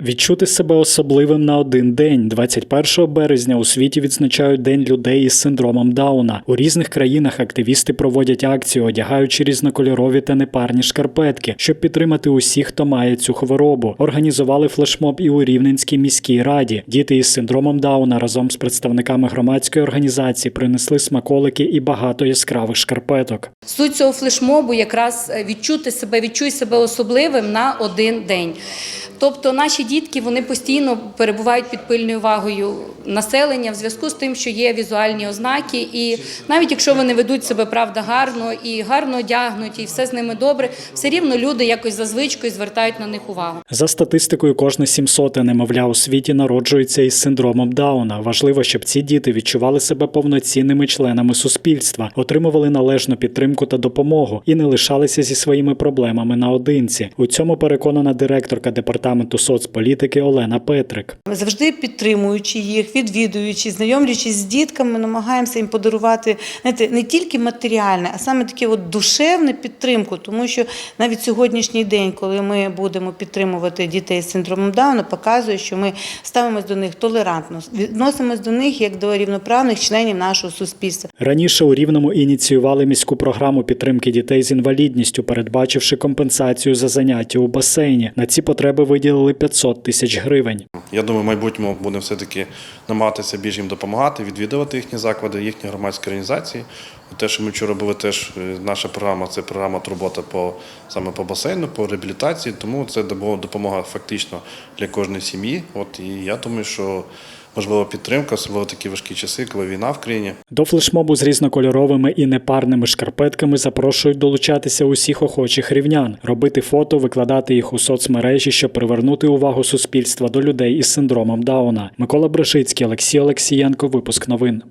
Відчути себе особливим на один день. 21 березня у світі відзначають День людей із синдромом Дауна. У різних країнах активісти проводять акцію, одягаючи різнокольорові та непарні шкарпетки, щоб підтримати усіх, хто має цю хворобу. Організували флешмоб і у Рівненській міській раді. Діти із синдромом Дауна разом з представниками громадської організації принесли смаколики і багато яскравих шкарпеток. Суть цього флешмобу якраз е, відчути себе, відчуй себе особливим на один день. Тобто наші дітки вони постійно перебувають під пильною увагою населення в зв'язку з тим, що є візуальні ознаки, і навіть якщо вони ведуть себе правда гарно і гарно одягнуті, і все з ними добре, все рівно люди якось за звичкою звертають на них увагу. За статистикою, кожне 700 немовля у світі народжується із синдромом Дауна. Важливо, щоб ці діти відчували себе повноцінними членами суспільства, отримували належну підтримку та допомогу і не лишалися зі своїми проблемами наодинці. У цьому переконана директорка департаменту соцполітики Олена Петрик. Завжди підтримуючи їх, відвідуючи, знайомлячись з дітками, намагаємося їм подарувати знаєте, не тільки матеріальне, а саме таке от душевне підтримку. Тому що навіть сьогоднішній день, коли ми будемо підтримувати дітей з синдромом Дауна, показує, що ми ставимось до них толерантно, відносимось до них як до рівноправних членів нашого суспільства. Раніше у Рівному ініціювали міську програму підтримки дітей з інвалідністю, передбачивши компенсацію за заняття у басейні. На ці потреби виділили 500 тисяч гривень. Я думаю, в майбутньому будемо все-таки намагатися більш їм допомагати, відвідувати їхні заклади, їхні громадські організації. Те, що ми вчора робили, теж е, наша програма це програма турбота по саме по басейну, по реабілітації. Тому це допомога фактично для кожної сім'ї. От і я думаю, що можливо підтримка, особливо такі важкі часи, коли війна в країні. До флешмобу з різнокольоровими і непарними шкарпетками запрошують долучатися усіх охочих рівнян, робити фото, викладати їх у соцмережі, щоб привернути увагу суспільства до людей із синдромом Дауна. Микола Брешицький, Олексій Олексієнко. Випуск новин.